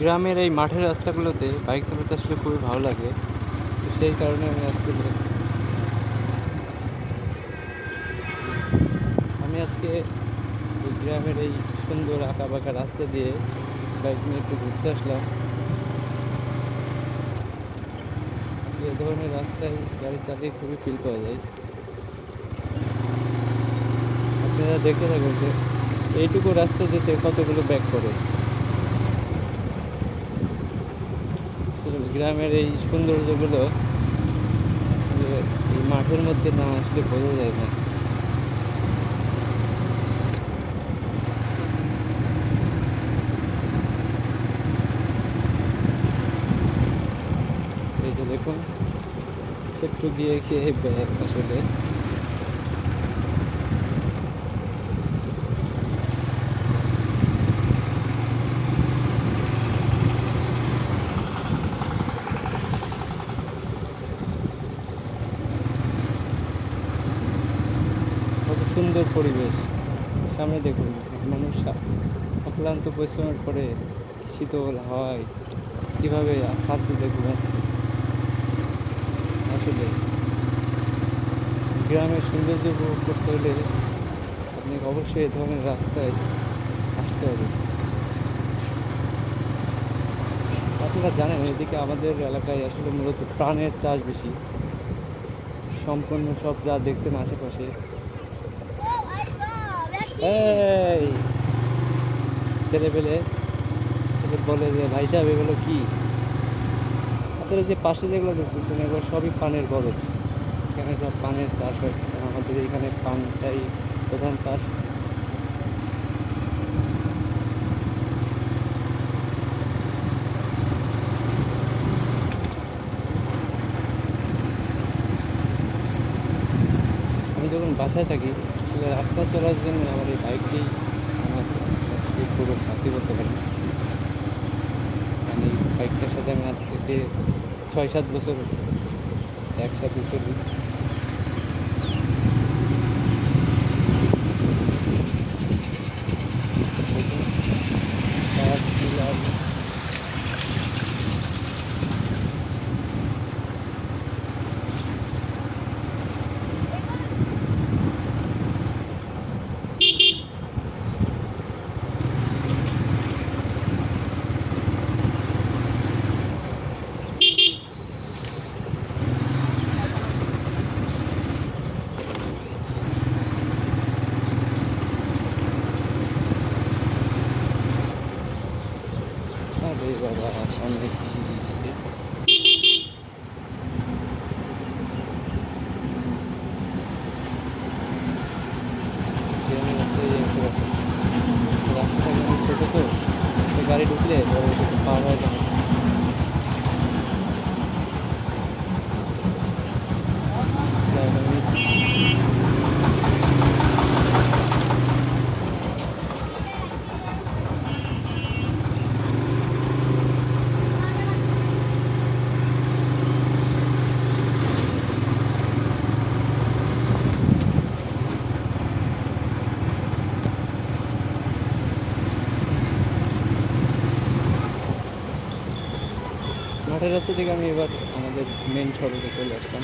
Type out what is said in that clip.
গ্রামের এই মাঠের রাস্তাগুলোতে বাইক চালাতে আসলে খুবই ভালো লাগে। তো সেই কারণে আমি আজকে আমি আজকে গ্রামের এই সুন্দর আঁকা বাঁকা রাস্তা দিয়ে বাইক নিয়ে একটু ঘুরতে আসলাম। এ ধরনের রাস্তায় গাড়ি চালিয়ে খুবই ফিল পাওয়া যায়। আপনারা দেখে থাকুন যে এইটুকু রাস্তা যেতে কতগুলো ব্যাক করে। গ্রামের এই সৌন্দর্যগুলো এই মাঠের মধ্যে না আসলে বোঝা যায় না। দেখুন, একটু গিয়ে খেয়ে ব্যাগ আসলে কত সুন্দর পরিবেশ। সামনে দেখুন, মানুষ অক্লান্ত পরিশ্রমের পরে শীতল হাওয়ায় কীভাবে শান্তিতে ঘুমাচ্ছে। আসলে গ্রামের সৌন্দর্য উপভোগ করতে হলে আপনাকে অবশ্যই এ ধরনের রাস্তায় আসতে হবে। আপনারা জানেন, এদিকে আমাদের এলাকায় আসলে মূলত প্রাণের চাষ বেশি। সম্পূর্ণ সব যা দেখছেন আশেপাশে এই, ছেলে পেলে, ছেলে বলে যে, ভাই সাহেব, এগুলো কি? আপনারা যে পাশে যেগুলো দেখতেছেন, এগুলো সবই পানের গরজ। এখানে সব পানের চাষ হয়। আমাদের এখানে পানটাই প্রধান চাষ। আমি যখন বাসায় থাকি আসলে রাস্তা চলার জন্য আমার এই বাইকটি আমার খুব সাথী করতে পারি। আমি বাইকটার সাথে আমি আজকে ছয় সাত বছর, একসাথে চলি। বাবা সামনে তো গাড়ি ঢুকলে পাওয়া একটু রাস্তা থেকে আমি এবার আমাদের মেন সড়কে চলে আসলাম।